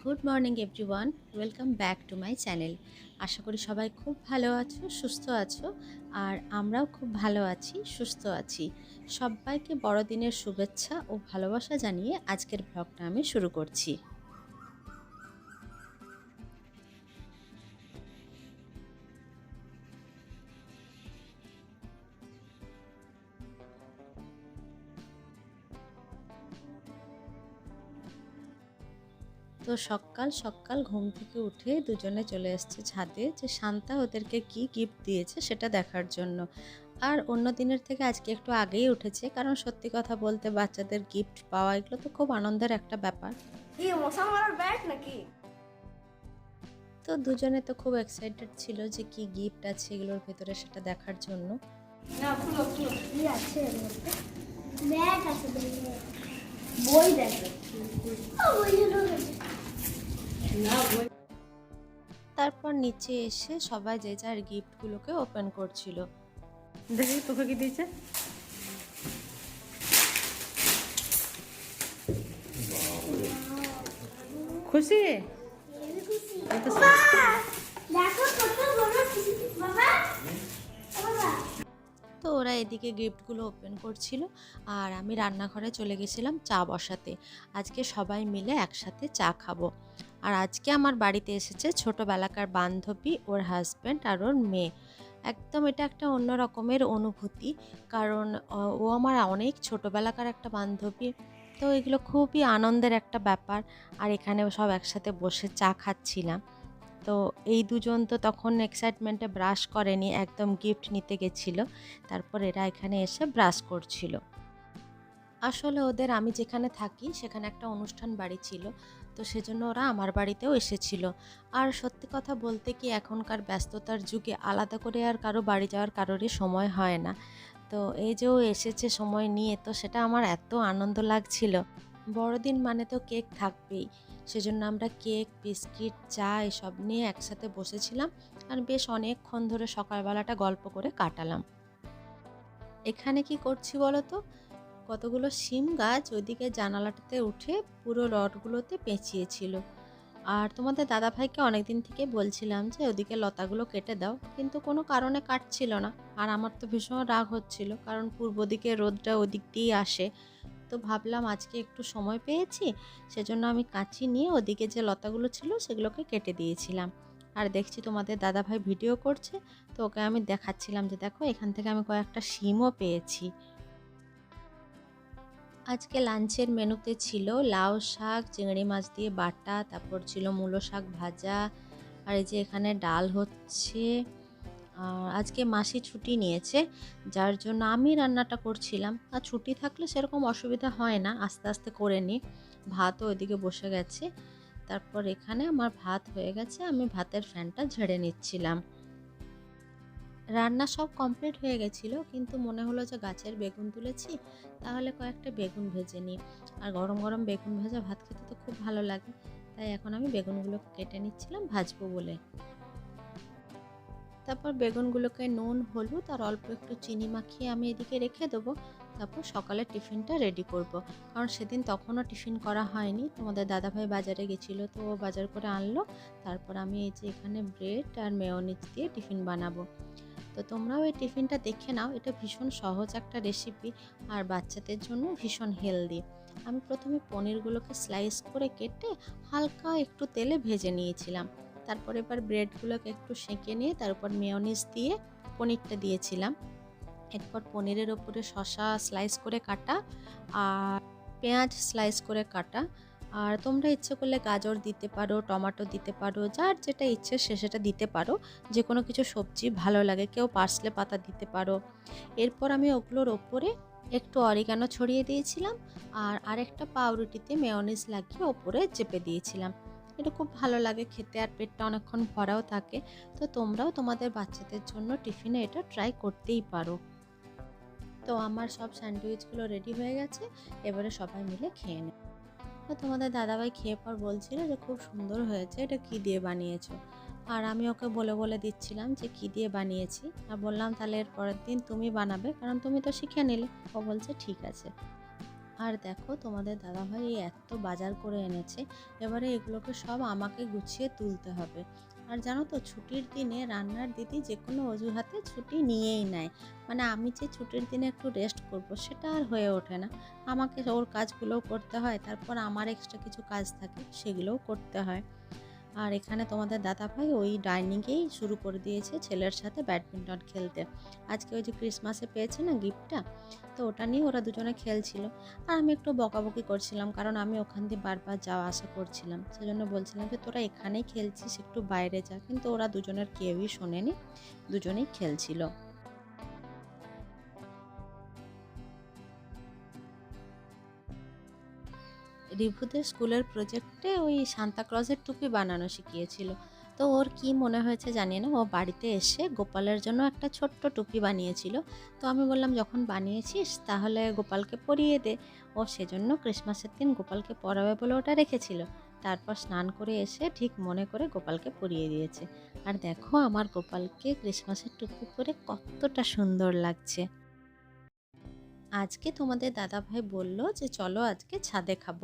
Good morning everyone welcome back to my channel আশা করি সবাই খুব ভালো আছো, সুস্থ আছো, আর আমরাও খুব ভালো আছি, সুস্থ আছি। সবাইকে বড়দিনের শুভেচ্ছা ও ভালোবাসা জানিয়ে আজকের ব্লগটা আমি শুরু করছি। তো সকাল সকাল ঘুম থেকে উঠে দুজনে চলে এসছে ছাদে যে শান্তা ওদেরকে কি গিফট দিয়েছে সেটা দেখার জন্য। আর অন্য দিনের থেকে আজকে একটু আগেই উঠেছে কারণ সত্যি কথা বলতে বাচ্চাদের গিফট পাওয়া এগুলো তো খুব আনন্দের একটা ব্যাপার। নাকি? তো দুজনে তো খুব এক্সাইটেড ছিল যে কি গিফট আছে এগুলোর ভেতরে সেটা দেখার জন্য। বই দেখো। তারপর নিচে এসে সবাই যে যার গিফটগুলোকে ওপেন করছিল। দেখি তোকে কি দিয়েছে। খুশি? তো ওরা এদিকে গিফটগুলো ওপেন করছিল আর আমি রান্নাঘরে চলে গেছিলাম চা বসাতে। আজকে সবাই মিলে একসাথে চা খাব। আর আজকে আমার বাড়িতে এসেছে ছোটোবেলাকার বান্ধবী, ওর হাজব্যান্ড আর ওর মেয়ে। একদম এটা একটা অন্য রকমের অনুভূতি, কারণ ও আমার অনেক ছোটোবেলাকার একটা বান্ধবী। তো এগুলো খুবই আনন্দের একটা ব্যাপার, আর এখানে সব একসাথে বসে চা খাচ্ছিলাম। তো এই দুজন তো তখন এক্সাইটমেন্টে ব্রাশ করেনি, একদম গিফট নিতে গেছিল। তারপর এরা এখানে এসে ব্রাশ করছিল। আসলে ওদের আমি যেখানে থাকি সেখানে একটা অনুষ্ঠান বাড়ি ছিল। তো সেজন্য ওরা আমার বাড়িতেও এসেছিল। আর সত্যি কথা বলতে কি এখনকার ব্যস্ততার যুগে আলাদা করে আর কারও বাড়ি যাওয়ার কারোরই সময় হয় না। তো এই যে ও এসেছে সময় নিয়ে, তো সেটা আমার এত আনন্দ লাগছিল। বড়দিন মানে তো কেক থাকবেই। সেজন্য আমরা কেক, বিস্কিট, চা এসব নিয়ে একসাথে বসেছিলাম আর বেশ অনেকক্ষণ ধরে সকালবেলাটা গল্প করে কাটালাম। এখানে কি করছি বলো তো কতগুলো শিম গাছ ওইদিকে জানালাটাতে উঠে পুরো রডগুলোতে পেঁচিয়েছিল। আর তোমাদের দাদা দাদাভাইকে অনেকদিন থেকে বলছিলাম যে, ওদিকে লতাগুলো কেটে দাও। কিন্তু কোনো কারণে কাটছিল না। আর আমার তো ভীষণ রাগ হচ্ছিল, কারণ পূর্ব দিকে রোদটা ওদিক দিয়েই আসে। তো ভাবলাম আজকে একটু সময় পেয়েছি, সেজন্য আমি কাঁচি নিয়ে ওদিকে যে লতাগুলো ছিল সেগুলোকে কেটে দিয়েছিলাম। আর দেখছি তোমাদের দাদাভাই ভিডিও করছে, তো ওকে আমি দেখাচ্ছিলাম যে, দেখো, এখান থেকে আমি কয়েকটা শিমও পেয়েছি। আজকে লাঞ্চের মেনুতে ছিল লাউ শাক, চিংড়ি মাছ দিয়ে বাটা, তারপর ছিল মূলো শাক ভাজা, আর এই যে এখানে ডাল হচ্ছে। আর আজকে মাসি ছুটি নিয়েছে, যার জন্য আমি রান্নাটা করছিলাম। আর ছুটি থাকলে সেরকম অসুবিধা হয় না, আস্তে আস্তে করে নিই। ভাতও ওইদিকে বসে গেছে। তারপর এখানে আমার ভাত হয়ে গেছে, আমি ভাতের ফ্যানটা ঝেড়ে নিচ্ছিলাম। রান্না সব কমপ্লিট হয়ে গেছিল, কিন্তু মনে হলো যে গাছের বেগুন তুলেছি, তাহলে কয়েকটা বেগুন ভেজে নিই। আর গরম গরম বেগুন ভাজা ভাত খেতে তো খুব ভালো লাগে, তাই এখন আমি বেগুনগুলো কেটে নিচ্ছিলাম, ভাজবো বলে। তারপর বেগুনগুলোকে নুন, হলুদ আর অল্প একটু চিনি মাখিয়ে আমি এদিকে রেখে দেবো। তারপর সকালে টিফিনটা রেডি করব। কারণ সেদিন তখনও টিফিন করা হয়নি, তোমাদের দাদাভাই বাজারে গেছিল, তো বাজার করে আনলো। তারপর আমি এই যে এখানে ব্রেড আর মেয়নিজ দিয়ে টিফিন বানাবো। তো তোমরাও এই টিফিনটা দেখে নাও। এটা ভীষণ সহজ একটা রেসিপি আর বাচ্চাদের জন্য ভীষণ হেলদি আমি প্রথমে পনিরগুলোকে স্লাইস করে কেটে হালকা একটু তেলে ভেজে নিয়েছিলাম। তারপর এবার ব্রেডগুলোকে একটু সেঁকে নিয়ে তারপর মেয়নিজ দিয়ে পনিরটা দিয়েছিলাম। এরপর পনিরের ওপরে শসা স্লাইস করে কাটা আর পেঁয়াজ স্লাইস করে কাটা। আর তোমরা ইচ্ছে করলে গাজর দিতে পারো, টমেটো দিতে পারো, যার যেটা ইচ্ছে সে সেটা দিতে পারো। যে কোনো কিছু সবজি ভালো লাগে, কেউ পার্সলে পাতা দিতে পারো। এরপর আমি ওগুলোর ওপরে একটু অরিগানো ছড়িয়ে দিয়েছিলাম আর আরেকটা পাউরুটিতে মেয়নিজ লাগিয়ে ওপরে চেপে দিয়েছিলাম। এটা খুব ভালো লাগে খেতে আর পেটটা অনেকক্ষণ ভরাও থাকে। তো তোমরাও তোমাদের বাচ্চাদের জন্য টিফিনে এটা ট্রাই করতেই পারো। তো আমার সব স্যান্ডউইচগুলো রেডি হয়ে গেছে, এবারে সবাই মিলে খেয়ে নেব তোমাদের দাদাভাই খেয়ে পর বলছিল যে খুব সুন্দর হয়েছে, এটা কি দিয়ে বানিয়েছো? আর আমি ওকে বলে বলে দিচ্ছিলাম যে কি দিয়ে বানিয়েছি। আর বললাম তাহলে এর পরের দিন তুমি বানাবে, কারণ তুমি তো শিখে নিলে। ও বলছে, ঠিক আছে। আর দেখো তোমাদের দাদাভাই এই এত বাজার করে এনেছে, এবারে এগুলোকে সব আমাকে গুছিয়ে তুলতে হবে। আর জানো তো ছুটির দিনে রান্নার দিদি যে কোনো অজুহাতে ছুটি নিয়েই নেয়। মানে আমি যে ছুটির দিনে একটু রেস্ট করব সেটা আর হয়ে ওঠে না। আমাকে ওর কাজগুলোও করতে হয়, তারপর আমার এক্সট্রা কিছু কাজ থাকে সেগুলোও করতে হয়। আর এখানে তোমাদের দাদা ভাই ওই ডাইনিংয়েই শুরু করে দিয়েছে ছেলের সাথে ব্যাডমিন্টন খেলতে। আজকে ওই যে ক্রিসমাসে পেয়েছে না গিফটটা তো ওটা নিয়ে ওরা দুজনে খেলছিল। আর আমি একটু বকাবকি করছিলাম কারণ আমি ওখান দিয়ে বারবার যাওয়া আসা করছিলাম। সেজন্য বলছিলাম যে, তোরা এখানেই খেলছিস, একটু বাইরে যা। কিন্তু ওরা দুজনের কেউই শোনেনি, দুজনেই খেলছিল। রিভুদের স্কুলের প্রজেক্টে ওই সান্তাক্লজের টুপি বানানো শিখিয়েছিল। তো ওর কি মনে হয়েছে জানি না ও বাড়িতে এসে গোপালের জন্য একটা ছোট্ট টুপি বানিয়েছিল। তো আমি বললাম, যখন বানিয়েছিস তাহলে গোপালকে পরিয়ে দে। ও সেজন্য ক্রিসমাসের দিন গোপালকে পরাবে বলে ওটা রেখেছিল। তারপর স্নান করে এসে ঠিক মনে করে গোপালকে পরিয়ে দিয়েছে। আর দেখো আমার গোপালকে ক্রিসমাসের টুপি পরে কতটা সুন্দর লাগছে। আজকে তোমাদের দাদাভাই বলল যে, চলো আজকে ছাদে খাব।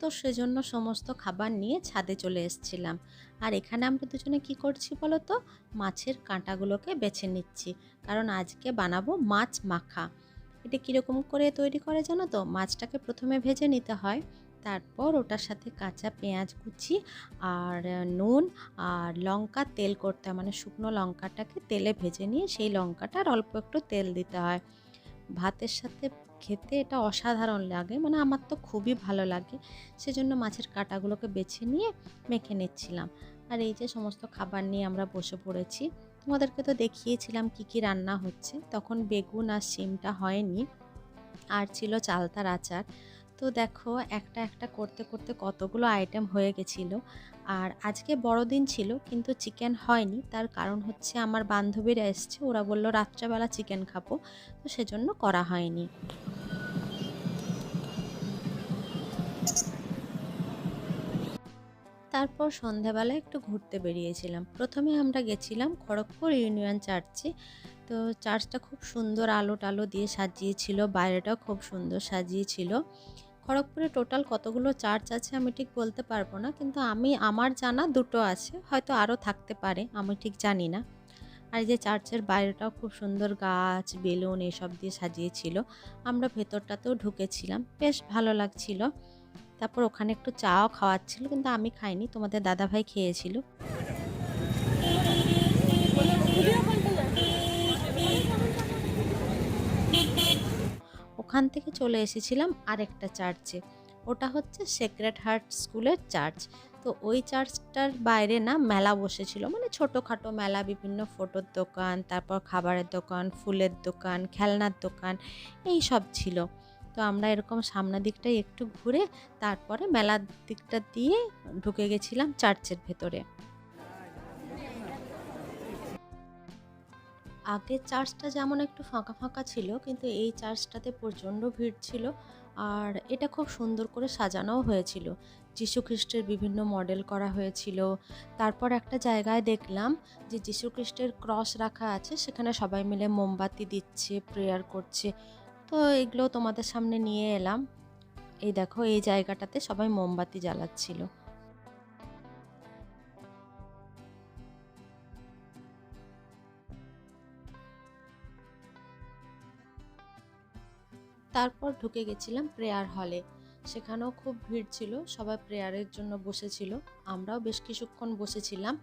তো সেজন্য সমস্ত খাবার নিয়ে ছাদে চলে এসেছিলাম। আর এখানে আমরা দুজনে কি করছি বলো তো? মাছের কাঁটাগুলোকে বেছে নিচ্ছি। কারণ আজকে বানাবো মাছ মাখা। এটা কীরকম করে তৈরি করে জানো তো? মাছটাকে প্রথমে ভেজে নিতে হয়। তারপর ওটার সাথে কাঁচা পেঁয়াজ কুচি আর নুন আর লঙ্কা তেল করতে হয়। মানে শুকনো লঙ্কাটাকে তেলে ভেজে নিয়ে সেই লঙ্কাটার অল্প একটু তেল দিতে হয়। ভাতের সাথে খেতে এটা অসাধারণ লাগে। মানে আমার তো খুবই ভালো লাগে। সেজন্য মাছের কাঁটাগুলোকে বেছে নিয়ে মেখে নিচ্ছিলাম। আর এই যে সমস্ত খাবার নিয়ে আমরা বসে পড়েছি, তোমাদেরকে তো দেখিয়েছিলাম কি কি রান্না হচ্ছে। তখন বেগুন আর সিমটা হয়নি। আর ছিল চালতার আচার। তো দেখো একটা একটা করতে করতে কতগুলো আইটেম হয়ে গেছিল। আর আজকে বড়দিন ছিল কিন্তু চিকেন হয়নি। তার কারণ হচ্ছে আমার বান্ধবীরা এসছে, ওরা বলল রাত্রেবেলা চিকেন খাব, তো সেজন্য করা হয়নি। তারপর সন্ধ্যাবেলা একটু ঘুরতে বেরিয়েছিলাম। প্রথমে আমরা গেছিলাম খড়গপুর ইউনিয়ন চার্চে। তো চার্চটা খুব সুন্দর আলো টালো দিয়ে সাজিয়েছিল, বাইরেটাও খুব সুন্দর সাজিয়েছিল। খড়গপুরে টোটাল কতগুলো চার্চ আছে আমি ঠিক বলতে পারব না, কিন্তু আমি, আমার জানা দুটো আছে, হয়তো আরও থাকতে পারে, আমি ঠিক জানি না। আর যে চার্চের বাইরেটাও খুব সুন্দর গাছ, বেলুন এসব দিয়ে সাজিয়েছিল, আমরা ভেতরটাতেও ঢুকেছিলাম, বেশ ভালো লাগছিল। তারপর ওখানে একটু চাও খাওয়াচ্ছিল, কিন্তু আমি খাইনি, তোমাদের দাদাভাই খেয়েছিল। ওখান থেকে চলে এসেছিলাম আরেকটা চার্চে। ওটা হচ্ছে সেক্রেট হার্ট স্কুলের চার্চ। তো ওই চার্চটার বাইরে না মেলা বসেছিল। মানে ছোটোখাটো মেলা, বিভিন্ন ফটোর দোকান, তারপর খাবারের দোকান, ফুলের দোকান, খেলনার দোকান, এই সব ছিল। তো আমরা এরকম সামনের দিকটাই একটু ঘুরে তারপরে মেলার দিকটা দিয়ে ঢুকে গেছিলাম চার্চের ভেতরে। আগের চার্চটা যেমন একটু ফাঁকা ফাঁকা ছিল, কিন্তু এই চার্চটাতে প্রচণ্ড ভিড় ছিল আর এটা খুব সুন্দর করে সাজানোও হয়েছিল। যীশু খ্রিস্টের বিভিন্ন মডেল করা হয়েছিল। তারপর একটা জায়গায় দেখলাম যে খ্রিস্টের ক্রস রাখা আছে, সেখানে সবাই মিলে মোমবাতি দিচ্ছে, প্রেয়ার করছে। তো এগুলো তোমাদের সামনে নিয়ে এলাম। এই দেখো, এই জায়গাটাতে সবাই মোমবাতি জ্বালাচ্ছিল। তারপর ঢুকে গেছিলাম প্রেয়ার হলে। সেখানেও খুব ভিড় ছিল, সবাই প্রেয়ারের জন্য বসেছিল, আমরাও বেশ কিছুক্ষণ বসেছিলাম।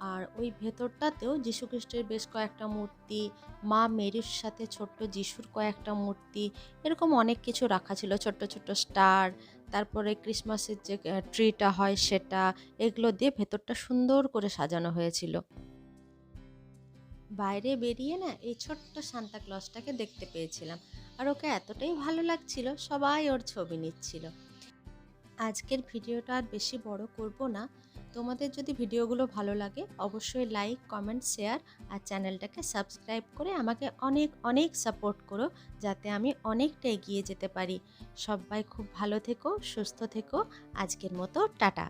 আর ওই ভেতরটাতেও যীশুখ্রিস্টের বেশ কয়েকটা মূর্তি, মা মেরির সাথে ছোট্ট যিশুর কয়েকটা মূর্তি, এরকম অনেক কিছু রাখা ছিল, ছোট্ট ছোট্ট স্টার, তারপরে ক্রিসমাসের যে ট্রিটা হয় সেটা, এগুলো দিয়ে ভেতরটা সুন্দর করে সাজানো হয়েছিল। বাইরে বেরিয়ে না এই ছোট্ট সান্তা ক্লসটাকে দেখতে পেয়েছিলাম। আর ওকে এতটাই ভালো লাগছিল, সবাই ওর ছবি নিচ্ছিল। আজকের ভিডিওটা আর বেশি বড় করব না। তোমাদের যদি ভিডিওগুলো ভালো লাগে, অবশ্যই লাইক, কমেন্ট, শেয়ার আর চ্যানেলটাকে সাবস্ক্রাইব করে আমাকে অনেক অনেক সাপোর্ট করো, যাতে আমি অনেকটা এগিয়ে যেতে পারি। সবাই খুব ভালো থেকো, সুস্থ থেকো। আজকের মতো টাটা।